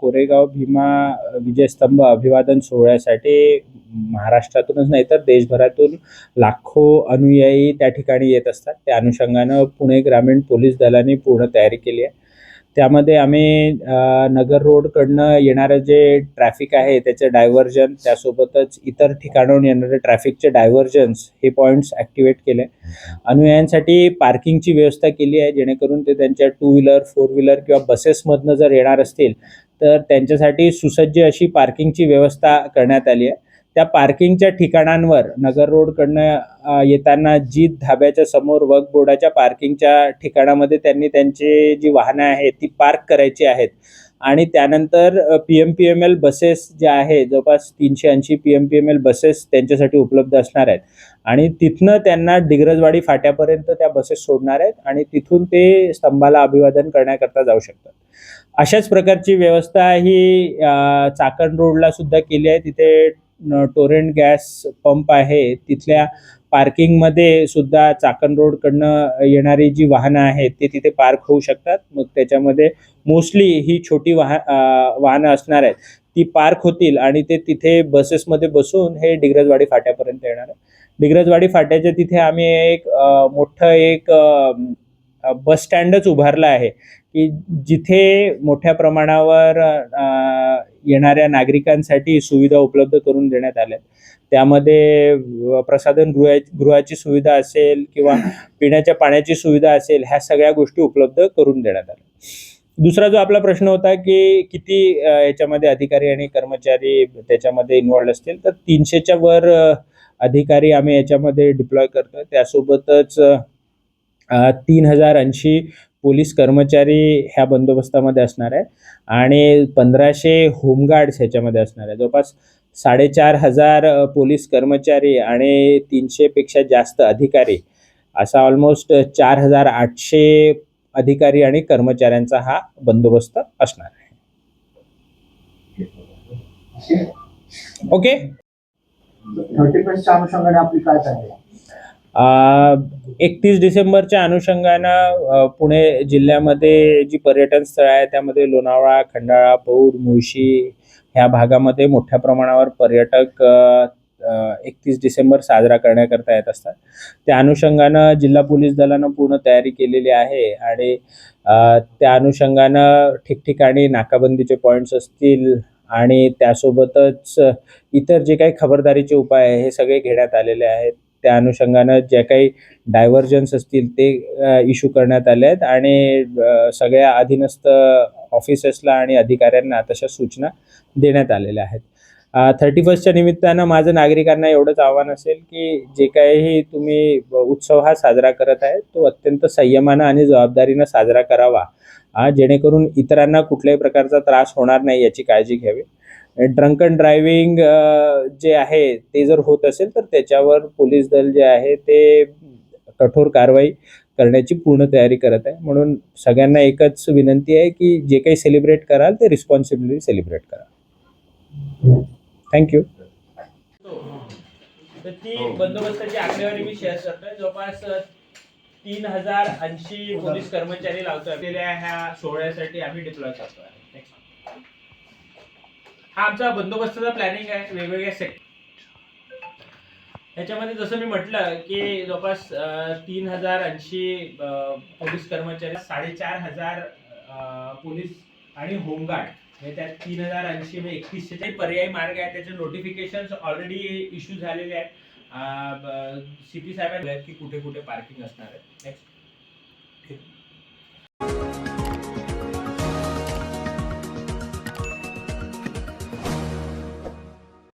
कोरेगाव भीमा विजयस्तंभ अभिवादन सोहळ्यासाठी महाराष्ट्रातूनच नाही तर देशभरातून लाखो अनुयायी त्या ठिकाणी येत असतात. त्या अनुषंगानं पुणे ग्रामीण पोलीस दलाने पूर्ण तयारी केली आहे. त्यामध्ये आम्ही नगर रोडकडनं येणारं जे ट्रॅफिक आहे त्याचं डायव्हर्जन त्यासोबतच इतर ठिकाणाहून येणारे ट्रॅफिकचे डायव्हर्जन्स हे पॉईंट्स ॲक्टिवेट केले. अनुयायांसाठी पार्किंगची व्यवस्था केली आहे जेणेकरून ते त्यांच्या टू व्हीलर फोर व्हीलर किंवा बसेसमधनं जर येणार असतील तर त्यांच्यासाठी सुसज्ज अशी पार्किंगची व्यवस्था करण्यात आली आहे. त्या पार्किंगच्या ठिकाणांवर नगर रोडकडनं येताना जीत धाब्याच्या समोर वक बोर्डाच्या पार्किंगच्या ठिकाणामध्ये त्यांनी त्यांची जी वाहनं आहेत ती पार्क करायची आहेत. आणि त्यानंतर P M P M L buses ज्या आहे जवळपास तीनशे ऐंशी P M P M L buses त्यांच्यासाठी उपलब्ध असणार आहेत. आणि तिथनं त्यांना डिग्रजवाडी फाट्यापर्यंत त्या बसेस सोडणार आहेत आणि तिथून ते स्तंभाला अभिवादन करण्याकरता जाऊ शकतात. अशाच प्रकारची व्यवस्था ही चाकण रोडला सुद्धा केली आहे. तिथे टोरेंट गॅस पंप आहे तिथल्या पार्किंगमध्ये सुद्धा चाकण रोडकडनं येणारी जी वाहनं आहेत ते तिथे पार्क होऊ शकतात. मग त्याच्यामध्ये मोस्टली ही छोटी वाह वाहनं असणार आहेत. ती पार्क होतील आणि ते तिथे बसेसमध्ये बसून हे डिग्रजवाडी फाट्यापर्यंत येणार आहे डिग्रजवाडी फाट्याच्या तिथे आम्ही एक मोठं एक बस स्टँडच उभारलं आहे. की जिथे मोठ्या प्रमाणावर येणाऱ्या नागरिकांसाठी सुविधा उपलब्ध करून देण्यात आल्या त्यामध्ये प्रसाधन गृहाची सुविधा असेल किंवा पिण्याच्या पाण्याची सुविधा असेल ह्या सगळ्या गोष्टी उपलब्ध करून देण्यात आल्या. दुसरा जो आपला प्रश्न होता की किती याच्यामध्ये अधिकारी आणि कर्मचारी त्याच्यामध्ये इन्वॉल्ड असतील तर तीनशेच्या वर अधिकारी आम्ही याच्यामध्ये डिप्लॉय करतो त्यासोबतच तीन हजार ऐंशी पोलीस कर्मचारी ह्या बंदोबस्तामध्ये असणार आहे. आणि पंधराशे होमगार्ड्स ह्याच्यामध्ये असणार आहे. जवळपास साडेचार हजार पोलीस कर्मचारी आणि तीनशेपेक्षा जास्त अधिकारी असा ऑलमोस्ट चार हजार आठशे अधिकारी आणि कर्मचाऱ्यांचा हा बंदोबस्त असणार आहे. ओके? थर्टी फर्स्टच्या अनुषंगाने आपली काय? एकतीस डिसेंबरच्या अनुषंगानं पुणे जिल्ह्यामध्ये जी पर्यटन स्थळं आहे त्यामध्ये लोणावळा खंडाळा पौड मुळशी ह्या भागामध्ये मोठ्या प्रमाणावर पर्यटक एकतीस डिसेंबर साजरा करण्याकरता येत असतात. त्या अनुषंगानं जिल्हा पोलीस दलानं पूर्ण तयारी केलेली आहे आणि त्या अनुषंगानं ठिकठिकाणी नाकाबंदीचे पॉईंट्स असतील आणि त्यासोबतच इतर जे काही खबरदारीचे उपाय आहे हे सगळे घेण्यात आलेले आहेत. त्या अनुषंगानं ज्या काही डायव्हर्जन्स असतील ते इश्यू करण्यात आले आहेत. आणि सगळ्या अधीनस्थ ऑफिसर्सला आणि अधिकाऱ्यांना तशा सूचना देण्यात आलेल्या आहेत. थर्टी फर्स्टच्या निमित्तानं माझं नागरिकांना एवढंच आव्हान असेल की जे काही तुम्ही उत्सव हा साजरा करत आहे तो अत्यंत संयमानं आणि जबाबदारीनं साजरा करावा. जेणेकरून इतरांना कुठल्याही प्रकारचा त्रास होणार नाही याची काळजी घ्यावी. ड्रंकन ड्रायव्हिंग जे आहे ते जर होत असेल तर त्याच्यावर पोलीस दल जे आहे ते कठोर कारवाई करण्याची पूर्ण तयारी करत आहे. म्हणून सगळ्यांना एकच विनंती आहे की जे काही सेलिब्रेट कराल ते रिस्पॉन्सिबिलिटी सेलिब्रेट करा. थँक्यू तर ती बंदोबस्ताची आकडेवारी मी शेअर करतोय जवळपास तीन हजार ऐंशी पोलीस कर्मचारी लावतो ह्या सोहळ्यासाठी आम्ही डिप्लॉय करतो हा आमचा बंदोबस्ताचा प्लॅनिंग आहे वेगवेगळ्या सेक्ट याच्यामध्ये जसं मी म्हटलं की जवळपास तीन हजार ऐंशी पोलीस कर्मचारी साडेचार हजार पोलीस आणि होमगार्ड. हे त्यात तीन हजार ऐंशी म्हणजे एकतीसशे जे पर्यायी मार्ग आहे त्याचे नोटिफिकेशन ऑलरेडी इश्यू झालेले आहेत. सी पी साहेबांनी की कुठे कुठे पार्किंग असणार आहे. नेक्स्ट